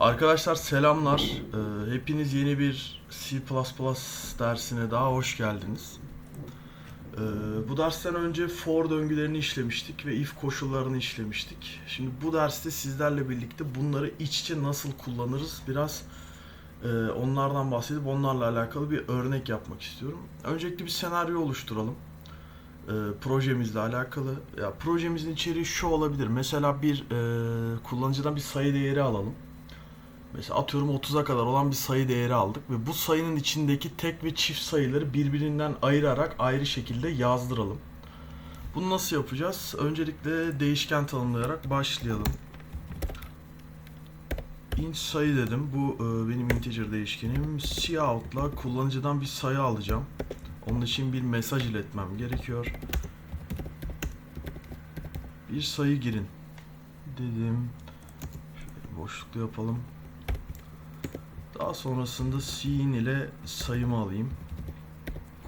Arkadaşlar selamlar. Ee, hepiniz yeni bir C++ dersine daha hoş geldiniz. Ee, bu dersten önce for döngülerini işlemiştik ve if koşullarını işlemiştik. Şimdi bu derste sizlerle birlikte bunları iç içe nasıl kullanırız biraz e, onlardan bahsedip onlarla alakalı bir örnek yapmak istiyorum. Öncelikle bir senaryo oluşturalım. Ee, projemizle alakalı. Ya projemizin içeriği şu olabilir. Mesela bir e, kullanıcıdan bir sayı değeri alalım. Mesela atıyorum 30'a kadar olan bir sayı değeri aldık ve bu sayının içindeki tek ve çift sayıları birbirinden ayırarak ayrı şekilde yazdıralım. Bunu nasıl yapacağız? Öncelikle değişken tanımlayarak başlayalım. int sayı dedim. Bu e, benim integer değişkenim. Cout'la kullanıcıdan bir sayı alacağım. Onun için bir mesaj iletmem gerekiyor. Bir sayı girin dedim. Şöyle boşlukta yapalım. Daha sonrasında scene ile sayımı alayım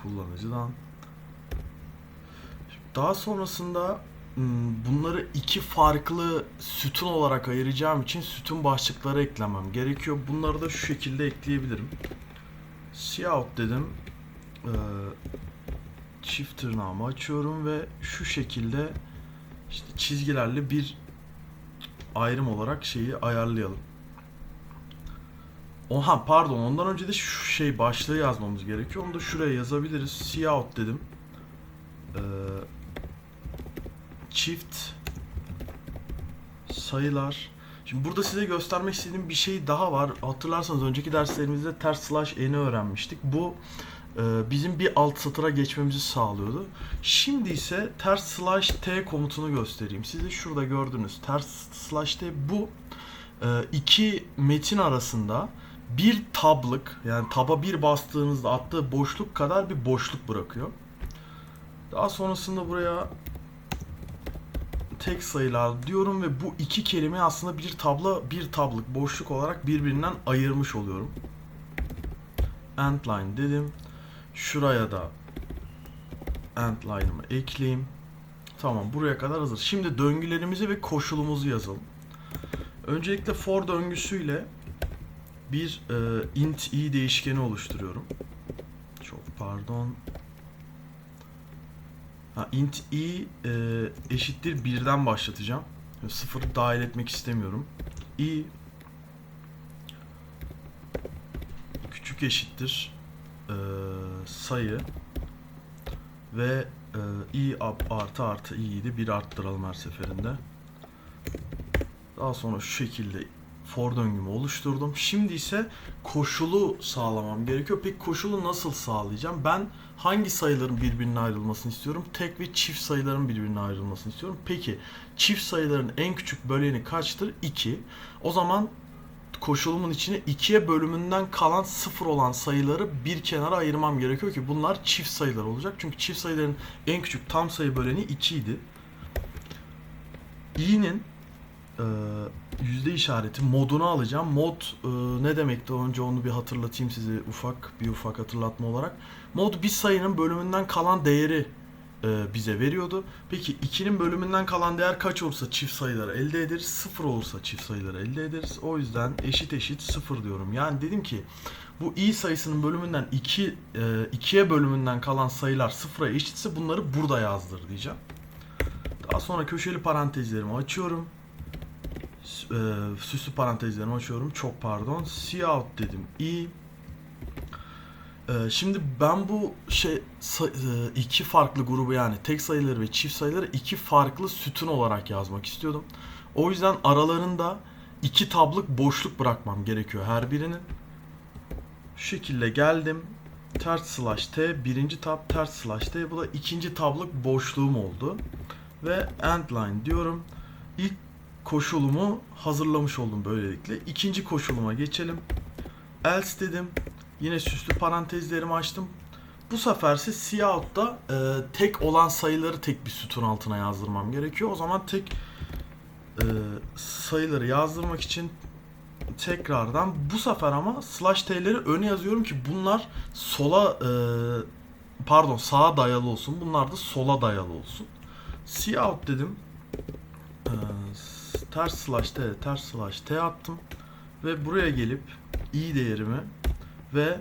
kullanıcıdan. Daha sonrasında hmm, bunları iki farklı sütun olarak ayıracağım için sütun başlıkları eklemem gerekiyor. Bunları da şu şekilde ekleyebilirim. Cout dedim. Ee, çift tırnağımı açıyorum ve şu şekilde işte çizgilerle bir ayrım olarak şeyi ayarlayalım. Oha pardon ondan önce de şu şey başlığı yazmamız gerekiyor. Onu da şuraya yazabiliriz. Cout dedim. Ee, çift sayılar. Şimdi burada size göstermek istediğim bir şey daha var. Hatırlarsanız önceki derslerimizde ters slash n'i öğrenmiştik. Bu e, bizim bir alt satıra geçmemizi sağlıyordu. Şimdi ise ters slash t komutunu göstereyim. Size şurada gördünüz. Ters slash t bu e, iki metin arasında bir tablık yani taba bir bastığınızda attığı boşluk kadar bir boşluk bırakıyor. Daha sonrasında buraya tek sayılar diyorum ve bu iki kelime aslında bir tabla bir tablık boşluk olarak birbirinden ayırmış oluyorum. Endline dedim. Şuraya da endline'ımı ekleyeyim. Tamam buraya kadar hazır. Şimdi döngülerimizi ve koşulumuzu yazalım. Öncelikle for döngüsüyle bir e, int i değişkeni oluşturuyorum. Çok pardon. Ha, int i e, eşittir birden başlatacağım. Sıfırı dahil etmek istemiyorum. i küçük eşittir e, sayı ve e, i artı artı i'yi de bir arttıralım her seferinde. Daha sonra şu şekilde for döngümü oluşturdum. Şimdi ise koşulu sağlamam gerekiyor. Peki koşulu nasıl sağlayacağım? Ben hangi sayıların birbirine ayrılmasını istiyorum? Tek ve çift sayıların birbirine ayrılmasını istiyorum. Peki çift sayıların en küçük böleni kaçtır? 2. O zaman koşulumun içine 2'ye bölümünden kalan 0 olan sayıları bir kenara ayırmam gerekiyor ki bunlar çift sayılar olacak. Çünkü çift sayıların en küçük tam sayı böleni 2 idi. i'nin yüzde işareti modunu alacağım. Mod e, ne demekti? Önce onu bir hatırlatayım size ufak bir ufak hatırlatma olarak. Mod bir sayının bölümünden kalan değeri e, bize veriyordu. Peki 2'nin bölümünden kalan değer kaç olursa çift sayıları elde ederiz. 0 olursa çift sayıları elde ederiz. O yüzden eşit eşit 0 diyorum. Yani dedim ki bu i sayısının bölümünden 2 e, 2'ye bölümünden kalan sayılar 0'a eşitse bunları burada yazdır diyeceğim. Daha sonra köşeli parantezlerimi açıyorum e, süslü parantezlerimi açıyorum. Çok pardon. Cout dedim. i e, şimdi ben bu şey e, iki farklı grubu yani tek sayıları ve çift sayıları iki farklı sütun olarak yazmak istiyordum. O yüzden aralarında iki tablık boşluk bırakmam gerekiyor her birinin. Şu şekilde geldim. Ters slash t birinci tab ters slash t bu da ikinci tablık boşluğum oldu. Ve endline diyorum. İlk koşulumu hazırlamış oldum böylelikle. İkinci koşuluma geçelim. Else dedim. Yine süslü parantezlerimi açtım. Bu seferse Cout'ta e, tek olan sayıları tek bir sütun altına yazdırmam gerekiyor. O zaman tek e, sayıları yazdırmak için tekrardan bu sefer ama slash t'leri öne yazıyorum ki bunlar sola e, pardon sağa dayalı olsun. Bunlar da sola dayalı olsun. Cout dedim. E, ters slash t ters slash t attım ve buraya gelip i değerimi ve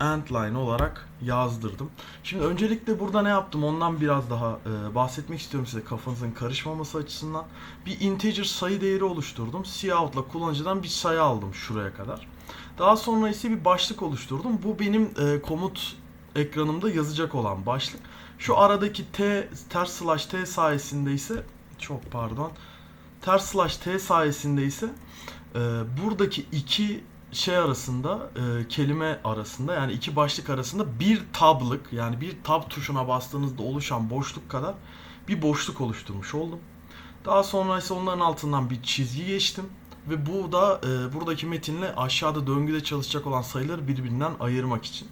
end line olarak yazdırdım. Şimdi öncelikle burada ne yaptım ondan biraz daha e, bahsetmek istiyorum size kafanızın karışmaması açısından. Bir integer sayı değeri oluşturdum. Cout'la kullanıcıdan bir sayı aldım şuraya kadar. Daha sonra ise bir başlık oluşturdum. Bu benim e, komut ekranımda yazacak olan başlık. Şu aradaki t ters slash t sayesinde ise çok pardon ters slash t sayesinde ise e, buradaki iki şey arasında e, kelime arasında yani iki başlık arasında bir tablık yani bir tab tuşuna bastığınızda oluşan boşluk kadar bir boşluk oluşturmuş oldum. Daha sonra ise onların altından bir çizgi geçtim ve bu da e, buradaki metinle aşağıda döngüde çalışacak olan sayıları birbirinden ayırmak için.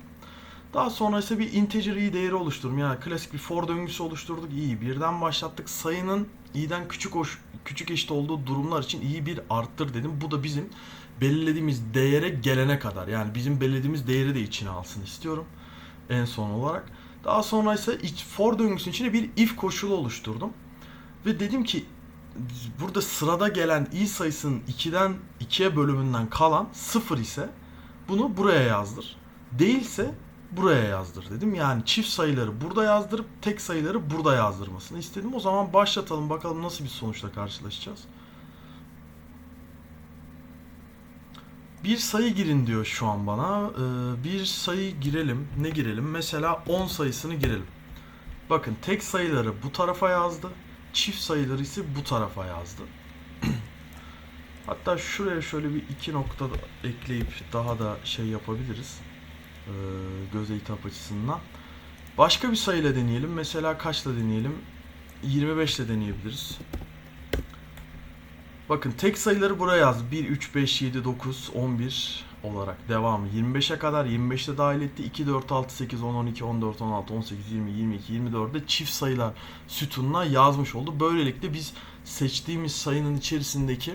Daha sonra ise bir integer i değeri oluşturdum. Yani klasik bir for döngüsü oluşturduk. i'yi birden başlattık. Sayının i'den küçük hoş, küçük eşit olduğu durumlar için i'yi bir arttır dedim. Bu da bizim belirlediğimiz değere gelene kadar. Yani bizim belirlediğimiz değeri de içine alsın istiyorum. En son olarak. Daha sonra ise for döngüsünün içine bir if koşulu oluşturdum. Ve dedim ki burada sırada gelen i sayısının 2'den 2'ye bölümünden kalan 0 ise bunu buraya yazdır. Değilse buraya yazdır dedim. Yani çift sayıları burada yazdırıp tek sayıları burada yazdırmasını istedim. O zaman başlatalım bakalım nasıl bir sonuçla karşılaşacağız. Bir sayı girin diyor şu an bana. Ee, bir sayı girelim. Ne girelim? Mesela 10 sayısını girelim. Bakın tek sayıları bu tarafa yazdı. Çift sayıları ise bu tarafa yazdı. Hatta şuraya şöyle bir iki nokta ekleyip daha da şey yapabiliriz. Ee, göze hitap açısından. Başka bir sayıyla deneyelim. Mesela kaçla deneyelim? 25 ile deneyebiliriz. Bakın tek sayıları buraya yaz. 1, 3, 5, 7, 9, 11 olarak devamı. 25'e kadar 25'te dahil etti. 2, 4, 6, 8, 10, 12, 14, 16, 18, 20, 22, 24'de çift sayılar sütununa yazmış oldu. Böylelikle biz seçtiğimiz sayının içerisindeki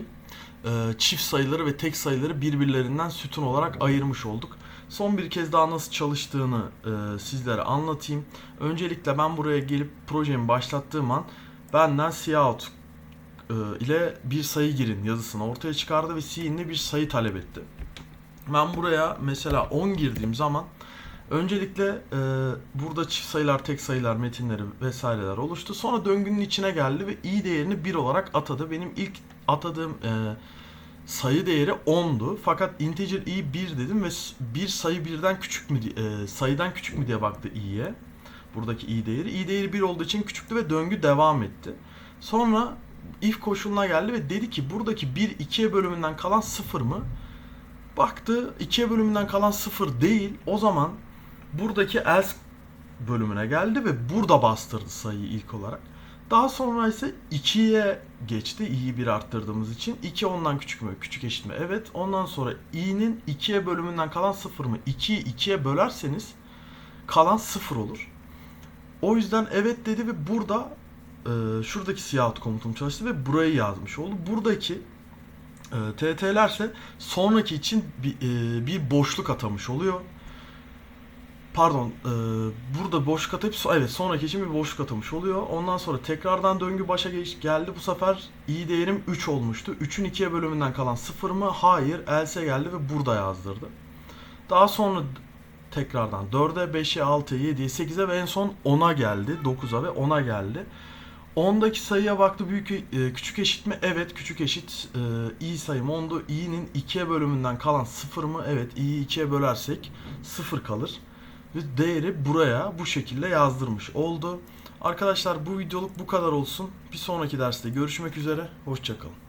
e, çift sayıları ve tek sayıları birbirlerinden sütun olarak ayırmış olduk. Son bir kez daha nasıl çalıştığını e, sizlere anlatayım. Öncelikle ben buraya gelip projemi başlattığım an benden cout e, ile bir sayı girin yazısını ortaya çıkardı ve C'inle bir sayı talep etti. Ben buraya mesela 10 girdiğim zaman öncelikle e, burada çift sayılar, tek sayılar, metinleri vesaireler oluştu. Sonra döngünün içine geldi ve i değerini 1 olarak atadı. Benim ilk atadığım e, sayı değeri 10'du. Fakat integer i 1 dedim ve bir sayı birden küçük mü e, sayıdan küçük mü diye baktı i'ye. Buradaki i değeri. i değeri 1 olduğu için küçüktü ve döngü devam etti. Sonra if koşuluna geldi ve dedi ki buradaki 1 2'ye bölümünden kalan 0 mı? Baktı 2'ye bölümünden kalan 0 değil. O zaman buradaki else bölümüne geldi ve burada bastırdı sayıyı ilk olarak. Daha sonra ise 2'ye geçti. i'yi 1 arttırdığımız için. 2 ondan küçük mü? Küçük eşit mi? Evet. Ondan sonra i'nin 2'ye bölümünden kalan 0 mı? 2'yi 2'ye bölerseniz kalan 0 olur. O yüzden evet dedi ve burada e, şuradaki cout komutum çalıştı ve burayı yazmış oldu. Buradaki e, TT'lerse sonraki için bir, e, bir boşluk atamış oluyor. Pardon, e, burada boşluk atayıp so- evet sonraki için bir boşluk atamış oluyor. Ondan sonra tekrardan döngü başa geç, geldi. Bu sefer i değerim 3 olmuştu. 3'ün 2'ye bölümünden kalan 0 mı? Hayır, else geldi ve burada yazdırdı. Daha sonra tekrardan 4'e, 5'e, 6'ya, 7'ye, 8'e ve en son 10'a geldi. 9'a ve 10'a geldi. 10'daki sayıya baktı büyük e, küçük eşit mi? Evet küçük eşit. E, i sayım 10'du. i'nin 2'ye bölümünden kalan 0 mı? Evet i'yi 2'ye bölersek 0 kalır. Değeri buraya bu şekilde yazdırmış oldu. Arkadaşlar bu videoluk bu kadar olsun. Bir sonraki derste görüşmek üzere. Hoşçakalın.